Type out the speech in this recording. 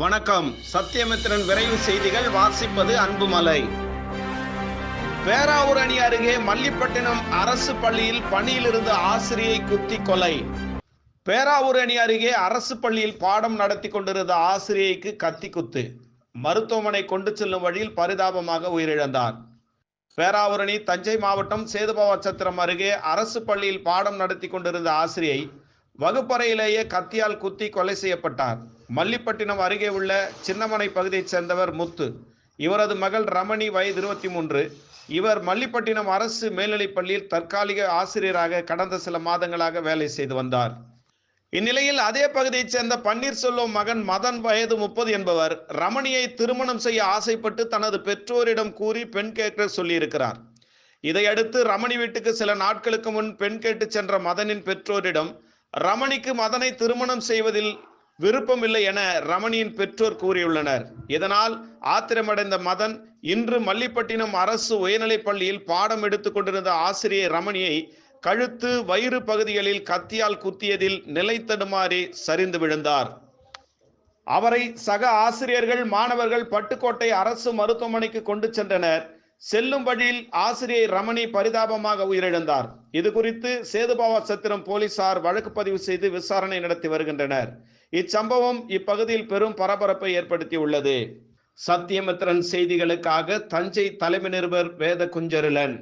வணக்கம். சத்தியமித்திரன் விரைவு செய்திகள். வாசிப்பது அன்புமலை. பேராவூர் அணி அருகே மல்லிப்பட்டினம் அரசு பள்ளியில் பணியில் இருந்த ஆசிரியை குத்தி கொலை. பேராவூர் அணி அருகே அரசு பள்ளியில் பாடம் நடத்தி கொண்டிருந்த ஆசிரியைக்கு கத்தி குத்து. மருத்துவமனை கொண்டு செல்லும் வழியில் பரிதாபமாக உயிரிழந்தார். பேராவூரணி தஞ்சை மாவட்டம் சேதுபாவச்சத்திரம் அருகே அரசு பள்ளியில் பாடம் நடத்தி கொண்டிருந்த ஆசிரியை வகுப்பறையிலேயே கத்தியால் குத்தி கொலை செய்யப்பட்டார். மல்லிப்பட்டினம் அருகே உள்ள சின்னமனை பகுதியைச் சேர்ந்தவர் முத்து. இவரது மகள் ரமணி வயது இருபத்தி மூன்று. இவர் மல்லிப்பட்டினம் அரசு மேல்நிலைப் பள்ளியில் தற்காலிக ஆசிரியராக கடந்த சில மாதங்களாக வேலை செய்து வந்தார். இந்நிலையில் அதே பகுதியைச் சேர்ந்த பன்னீர்செல்வம் மகன் மதன் வயது முப்பது என்பவர் ரமணியை திருமணம் செய்ய ஆசைப்பட்டு தனது பெற்றோரிடம் கூறி பெண் கேட்க சொல்லியிருக்கிறார். இதையடுத்து ரமணி வீட்டுக்கு சில நாட்களுக்கு முன் பெண் கேட்டு சென்ற மதனின் பெற்றோரிடம் ரமணிக்கு மதனை திருமணம் செய்வதில் விருப்பமில்லை என ரமணியின் பெற்றோர் கூறியுள்ளனர். இதனால் ஆத்திரமடைந்த மதன் இன்று மல்லிப்பட்டினம் அரசு உயர்நிலைப் பள்ளியில் பாடம் எடுத்துக் கொண்டிருந்த ஆசிரியை ரமணியை கழுத்து வயிறு பகுதிகளில் கத்தியால் குத்தியதில் நிலை தடுமாறி சரிந்து விழுந்தார். அவரை சக ஆசிரியர்கள் மாணவர்கள் பட்டுக்கோட்டை அரசு மருத்துவமனைக்கு கொண்டு சென்றனர். செல்லும் வழியில் ஆசிரியை ரமணி பரிதாபமாக உயிரிழந்தார். இது குறித்து சேதுபாவா சத்திரம் போலீசார் வழக்கு பதிவு செய்து விசாரணை நடத்தி வருகின்றனர். இச்சம்பவம் இப்பகுதியில் பெரும் பரபரப்பை ஏற்படுத்தியுள்ளது. சத்தியமித்திரன் செய்திகளுக்காக தஞ்சை தலைமை நிருபர் வேத குஞ்சருளன்